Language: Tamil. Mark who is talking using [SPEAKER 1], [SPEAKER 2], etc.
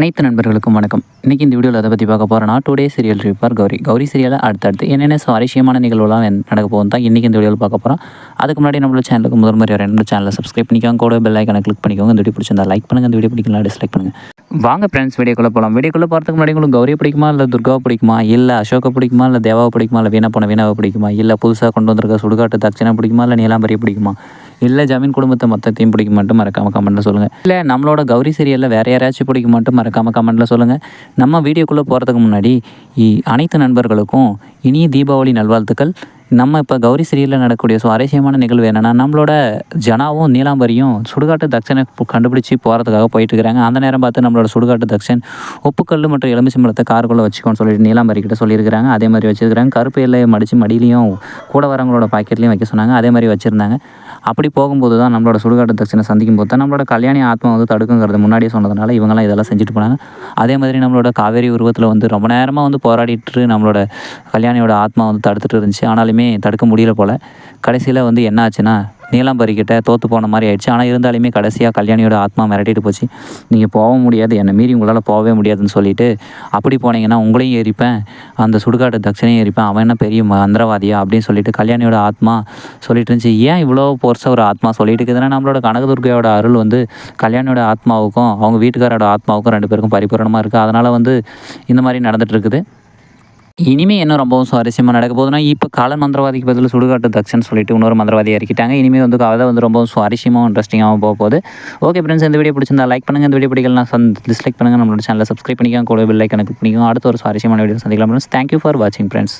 [SPEAKER 1] அனைத்து நண்பர்களுக்கும் வணக்கம். இன்றைக்கி இந்த வீடியோவில் அதை பற்றி பார்க்க போகிறோன்னா டூ டே சீரியல் ரிப்பார் கௌரி. கௌரி சீரியலை அடுத்தடுத்து என்னென்ன சுவாரஸ்யமான நிகழ்வுலாம் நடக்க போகும் தான் இன்றைக்கி இந்த வீடியோவில் பார்க்க போகிறோம் அதுக்கு முன்னாடி நம்மளோட சேனலுக்கு முதல் முறை என்னோட சேனலை சப்ஸ்கிரைப் பண்ணிக்கோங்க. கூட பெல் ஐக்கனை கிளிக் பண்ணிக்கோங்க. இந்த வீடியோ பிடிச்சிருந்தா லைக் பண்ணுங்கள் இந்த வீடியோ பிடிக்கலாம் டிஸ்லைக் பண்ணுங்கள் வாங்க ஃப்ரெண்ட்ஸ் வீடியோக்குள்ளே போகலாம் வீடியோக்குள்ளே போகிறதுக்கு முன்னாடி உங்களுக்கு கௌரி பிடிக்குமா? இல்லை துர்காவை பிடிக்குமா? இல்லை அசோகை பிடிக்குமா? இல்லை தேவாவை பிடிக்குமா? இல்லை வீணா போன வீணாவை பிடிக்குமா? இல்லை புதுசாக கொண்டு வந்திருக்க சுடுகாட்டு தட்சணை பிடிக்குமா? இல்லை நீலாம்பரியை பிடிக்குமா? இல்லை ஜமீன் குடும்பத்தை மொத்தத்தையும் பிடிக்குமாட்டும் மறக்காமல் கமெண்ட்டில் சொல்லுங்கள் இல்லை நம்மளோட கௌரி சீரியலில் வேறு யாராச்சும் பிடிக்குமாட்டும் மறக்காமல் கமெண்ட்டில் சொல்லுங்கள் நம்ம வீடியோக்குள்ளே போகிறதுக்கு முன்னாடி இ- அனைத்து நண்பர்களுக்கும் இனிய தீபாவளி நல்வாழ்த்துக்கள். நம்ம இப்போ கௌரி சீரியலில் நடக்கக்கூடிய சுவாரஸ்யமான நிகழ்வு என்னென்னா நம்மளோட ஜனாவும் நீலாம்பரியும் சுடுகாட்டு தக்ஷனை கண்டுபிடிச்சி போகிறதுக்காக போயிட்டு இருக்கிறாங்க அந்த நேரம் பார்த்து நம்மளோட சுடுகாட்டு தக்ஷன் உப்புக்கல் மற்றும் எலுமிச்சம்பழத்தை காருக்குள்ளே வச்சுக்கோன்னு சொல்லிட்டு நீலாம்பரி கிட்ட சொல்லியிருக்கிறாங்க. அதே மாதிரி வச்சுருக்கிறாங்க. கருப்பு எல்லையை மடித்து மடியிலையும் கூட வரவங்களோட பாக்கெட்லேயும் வைக்க சொன்னாங்க. அதே மாதிரி வச்சுருந்தாங்க. அப்படி போகும்போது தான் நம்மளோட சுடுகாட்டு தட்சணை சந்திக்கும் போது தான் நம்மளோட கல்யாணி ஆத்மா வந்து தடுக்குங்கிறது முன்னாடியே சொன்னதுனால இவங்கெல்லாம் இதெல்லாம் செஞ்சுட்டு போனாங்க. அதே மாதிரி நம்மளோட காவேரி உருவத்தில் வந்து ரொம்ப நேரமாக வந்து போராடிட்டு நம்மளோட கல்யாணியோட ஆத்மா வந்து தடுத்துட்டு இருந்துச்சு. ஆனாலுமே தடுக்க முடியல போல். கடைசியில் வந்து என்ன ஆச்சுன்னா நீலாம்பரி கிட்ட தோற்று போன மாதிரி ஆயிடுச்சு. ஆனால் இருந்தாலுமே கடைசியாக கல்யாணியோட ஆத்மா மிரட்டிட்டு போச்சு. நீங்கள் போக முடியாது என்னை மீறி உங்களால் போகவே முடியாதுன்னு சொல்லிட்டு அப்படி போனீங்கன்னா உங்களையும் எரிப்பேன். அந்த சுடுகாட்டு தட்சணையும் எரிப்பேன். அவன் என்ன பெரிய மந்திரவாதியா அப்படின்னு சொல்லிட்டு கல்யாணியோட ஆத்மா சொல்லிட்டு இருந்துச்சு. ஏன் இவ்வளோ பொருச ஒரு ஆத்மா சொல்லிட்டு இருக்குதுன்னா நம்மளோட கனகதுர்கையோட அருள் வந்து கல்யாணியோட ஆத்மாவுக்கும் அவங்க வீட்டுக்காரோட ஆத்மாவுக்கும் ரெண்டு பேருக்கும் பரிபூரணமாக இருக்குது அதனால் வந்து இந்த மாதிரி நடந்துட்டு இருக்குது. இனிமே என்ன ரொம்பவும் சுவாரஸ்யமாக நடக்க போகுதுன்னா இப்போ கால மந்திரவாதிக்கு பதில் சுடுகாட்டு தக்ஷன் சொல்லிட்டு இன்னொரு மந்திரவாதி இறக்கிட்டாங்க. இனிமேல் வந்து கதை வந்து ரொம்பவும் சுவாரஸ்யமாகவும் இன்ட்ரெஸ்டிங்காகவும் போக போகுது. ஓகே ஃப்ரெண்ட்ஸ் இந்த வீடியோ பிடிச்சிருந்தா லைக் பண்ணுங்கள் இந்த வீடியோ பிடிக்கலாம் டிஸ்லைக் பண்ணுங்கள் நம்மளோட சேனலை சப்ஸ்கிரைப் பண்ணிக்கலாம் கூட பெல் ஐக்கனை கிளிக் பண்ணிக்கோங்க அடுத்த ஒரு சுவாரஸ்யமான வீடியோ சந்திக்கலாம் ஃப்ரெண்ட்ஸ் தேங்க்யூ ஃபார் வாட்சிங் ஃப்ரெண்ட்ஸ்